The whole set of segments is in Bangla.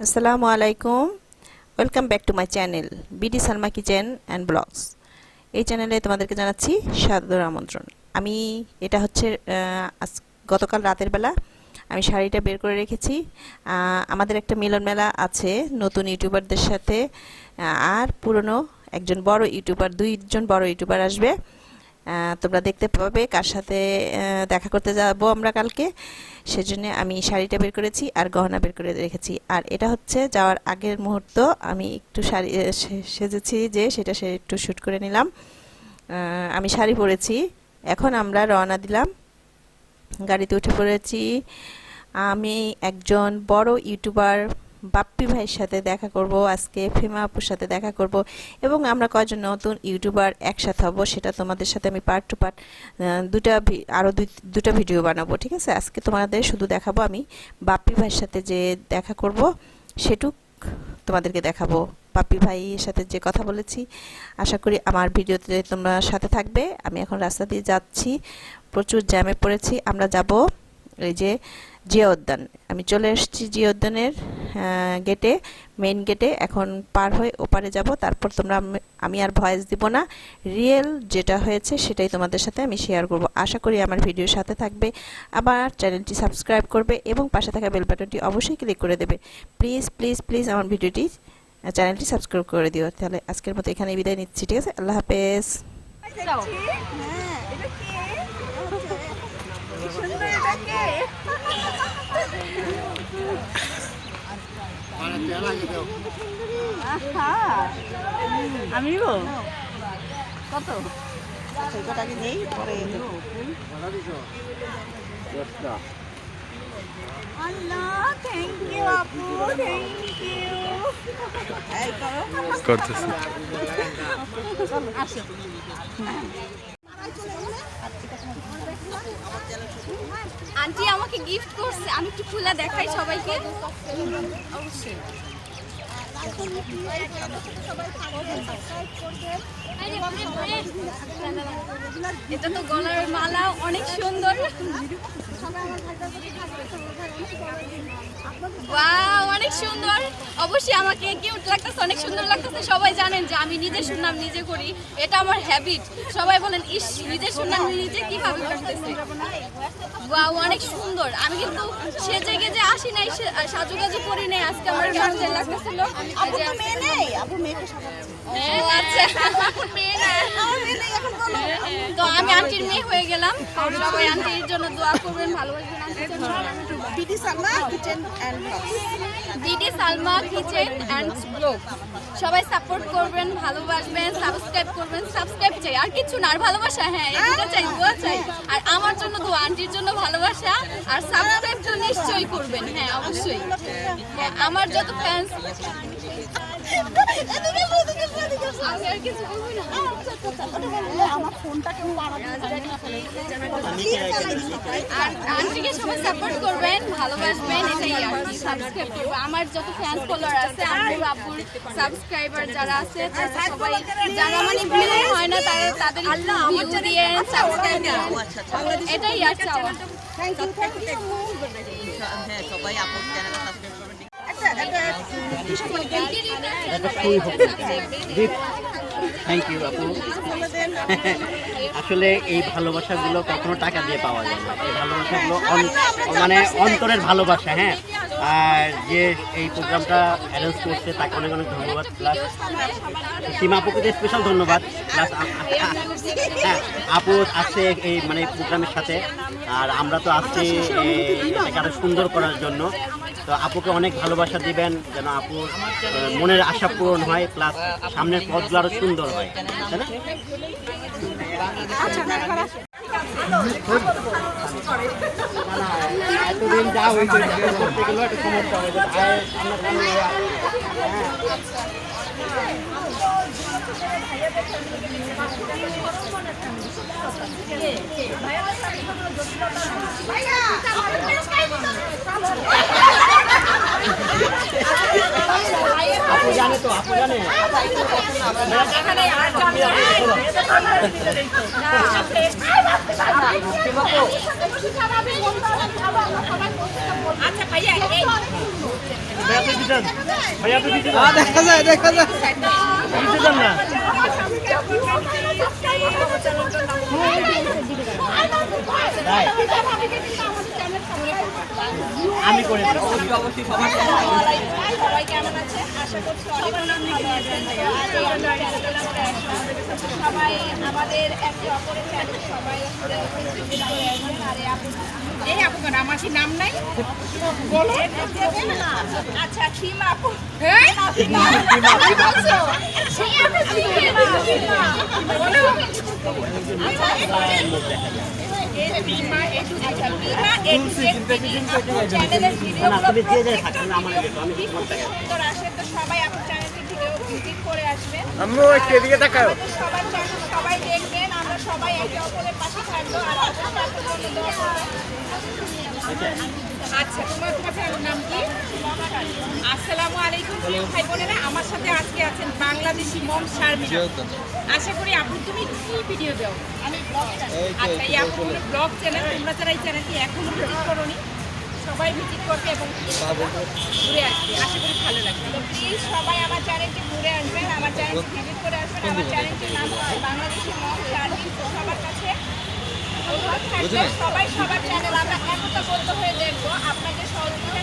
আসসালামু আলাইকুম। Welcome back to my channel BD Salma kitchen and blogs এই চ্যানেলে তোমাদেরকে জানাচ্ছি সাদর আমন্ত্রণ। আমি, এটা হচ্ছে গতকাল রাতের বেলা আমি শাড়িটা বের করে রেখেছি। আমাদের একটা মিলন মেলা আছে নতুন ইউটিউবারদের সাথে। আর পুরনো একজন বড় ইউটিউবার, দুইজন বড় ইউটিউবার আসবে। তোমরা দেখতে পাবে কার সাথে দেখা করতে যাব আমরা কালকে। সেজন্য আমি শাড়িটা বের করেছি আর গহনা বের করে রেখেছি। আর এটা হচ্ছে যাওয়ার আগের মুহূর্ত। আমি একটু শাড়ি সেজেছি যে সেটা সে একটু শ্যুট করে নিলাম। আমি শাড়ি পরেছি। এখন আমরা রওনা দিলাম। গাড়িতে উঠে পড়েছি। আমি একজন বড় ইউটিউবার। বাপ্পি ভাইয়ের সাথে দেখা করব, আজকে ফেমা আপুর সাথে দেখা করব, এবং আমরা কয়েকজন নতুন ইউটিউবার একসাথে হব সেটা তোমাদের সাথে আমি পার্ট টু পার্ট দুটা আরও আরও দুই, দুটা ভিডিও বানাবো, ঠিক আছে? আজকে তোমাদের শুধু দেখাবো আমি বাপ্পি ভাইয়ের সাথে যে দেখা করব সেটুক তোমাদেরকে দেখাবো। বাপ্পি ভাইয়ের সাথে যে কথা বলেছি, আশা করি আমার ভিডিওতে তোমরা সাথে থাকবে। আমি এখন রাস্তা দিয়ে যাচ্ছি, প্রচুর জ্যামে পড়েছি, আমরা যাব এই যে জিয়া উদ্যান আমি চলে এসেছি জিয়া উদ্যানের গেটে মেইন গেটে এখন পার হয়ে ওপারে যাব। তারপর তোমরা আমি- আর ভয়েস দিব না। রিয়েল যেটা হয়েছে সেটাই তোমাদের সাথে আমি শেয়ার করব। আশা করি আমার ভিডিওর সাথে থাকবে। আবার চ্যানেলটি সাবস্ক্রাইব করবে এবং পাশে থাকা বেল বাটনটি অবশ্যই ক্লিক করে দেবে। প্লিজ প্লিজ প্লিজ আমার ভিডিওটি চ্যানেলটি সাবস্ক্রাইব করে দিও। তাহলে আজকের মতো এখানে বিদায় নিচ্ছি। ঠিক আছে? আল্লাহ হাফেজ। আমি কত? টাকা নেই পরে আল্লাহ থ্যাংক ইউ আপু থ্যাংক ইউ এই করো। করতেছি। আন্টি আমাকে গিফট করছে, আমি একটু খুলে দেখাই সবাইকে। এটা তো গলার মালা, অনেক সুন্দর। অনেক সুন্দর। অবশ্যই আমাকে কিউট লাগতেছে অনেক সুন্দর লাগতেছে। সবাই জানেন যে আমি নিজে সুনাম নিজে করি। এটা আমার হ্যাবিট সবাই বলেন ইস নিজে সুনাম নিজে কীভাবে করতেছে? ওয়াও অনেক সুন্দর। আমি কিন্তু সে জায়গায় যে আসি নাই সে- সাজুগাজু করি নাই আজকে আমার কেমন যেন লাগতেছিল। আপু তো মেয়ে নেই? আপু মেয়েকে সাজাচ্ছে। ও আচ্ছা। মেয়ে না আমার মেয়ে নেই এখন তো আমি আন্টির মেয়ে হয়ে গেলাম। সবাই আন্টির জন্য দোয়া করবেন। ভালোবাসবেন সালমা কিচেন অ্যান্ড দিদি সালমা কিচেন অ্যান্ড ব্লগ সবাই সাপোর্ট করবেন ভালোবাসবেন সাবস্ক্রাইব করবেন সাবস্ক্রাইব চাই। আর কিছু না আর ভালোবাসা হ্যাঁ এটা চাই দোয়া চাই। আর আমার জন্য তো আন্টির জন্য ভালোবাসা আর সাবস্ক্রাইব তো নিশ্চয়ই করবেন। হ্যাঁ অবশ্যই। হ্যাঁ, আমার যত ফ্যান্স আমার ফোনটা কেউ বাড়াবে আর আন্টিকে সবাই সাপোর্ট করবেন ভালোবাসবেন এটাই সাবস্ক্রাইব করবেন। আমার যত ফ্যান ফলোয়ার আছে আব্বুর আব্বুর সাবস্ক্রাইবার যারা আছে সবাই যারা মানে ভিউ হয় না তারা তাদের ভিউ দিয়ে সাবস্ক্রাইব এটাই আর চাওয়া। থ্যাংক ইউ থ্যাংক ইউ একটা একটা কিসব মানে থ্যাংক ইউ আপু আসলে এই ভালোবাসাগুলো কখনো টাকা দিয়ে পাওয়া যায় না। এই ভালোবাসাগুলো মানে অন্তরের ভালোবাসা হ্যাঁ। আর যে এই প্রোগ্রামটা অ্যারেঞ্জ করছে তাকে অনেক অনেক ধন্যবাদ। প্লাস সীমা আপুকে স্পেশাল ধন্যবাদ। প্লাস হ্যাঁ আপু আছে এই মানে প্রোগ্রামের সাথে। আর আমরা তো আসছি এটাকে আরও সুন্দর করার জন্য। তো আপুকে অনেক ভালোবাসা দিবেন, যেন আপুর মনের আশা পূরণ হয় প্লাস সামনের পথগুলো আরও সুন্দর হয়। তাই না? এতদিন যা হয়েছে করতে গেলেও একটা সমস্যা হয়েছে আর হ্যাঁ আপু জানে তো আপু জানে আচ্ছা ভাইয়া এই দেখা যায় দেখা যায়। আমি করে দেব। সবাই কেমন আছে? আশা করছি। সবাই আমাদের একে অপরের সবাই এই আপু কেন আমার কি নাম নাই? বলো। আচ্ছা সীমা আপু। হ্যাঁ? আচ্ছা সবাই একটু এদিকে তাকাও। সবার দেখবেন আমরা সবাই একে অপরের পাশে থাকব আর। আচ্ছা তোমার তোমার নাম কি? আসসালামু আলাইকুম প্রিয় ভাই বোনেরা আমার সাথে আজকে আছেন বাংলাদেশি মম শারমিনা। আশা করি আপু তুমি কি ভিডিও দাও? আমি আচ্ছা আপু ব্লগ চ্যানেল তোমরা যারা এই চ্যানেলটি এখনও ভিজিট করোনি সবাই ভিজিট করবে এবং ঘুরে আসবে আশা করি ভালো লাগবে। তো প্লিজ সবাই আমার চ্যানেলটি ঘুরে আসবেন আমার চ্যানেলটি ভিজিট করে আসবেন। আমার চ্যানেলটির নাম হচ্ছে বাংলাদেশি মম সার্ভিস সবার কাছে। সবাই সবার চ্যানেল আমরা একতাবদ্ধ হয়ে দেখব। আপনাদের সহযোগিতা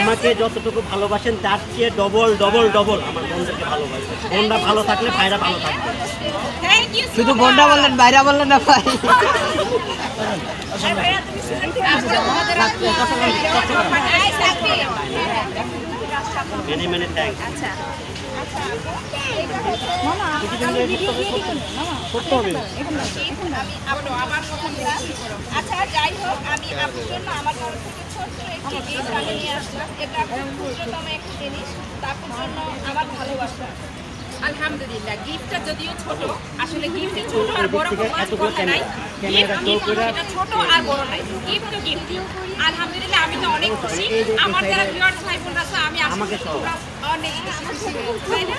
আমাকে যতটুকু ভালোবাসেন তার চেয়ে ডবল ডবল ডবল আমার বোনদেরকে ভালোবাসেন। বোনরা ভালো থাকলে ভাইরা ভালো থাকবে। শুধু বোনটা বললেন বাইরা বললেন না ভাই। মেনি মেনি থ্যাংক হবে আচ্ছা যাই হোক আমি আপনার জন্য আমার তরফ থেকে ছোট্ট একটি গিফট আমি নিয়ে আসলাম এটা খুব ক্ষুদ্রতম একটি জিনিস তারপর জন্য আমার ভালোবাসা আলহামদুলিল্লাহ গিফটটা যদিও ছোট আসলে গিফটে ছোট আর বড় কোনো কথা নাই গিফট ছোট আর বড় নাই গিফট তো গিফট। আলহামদুলিল্লাহ আমি তো অনেক খুশি। আমার যারা ভিউয়ার্স ভাই বোনরা আমি অনেক খুশি। তাই না?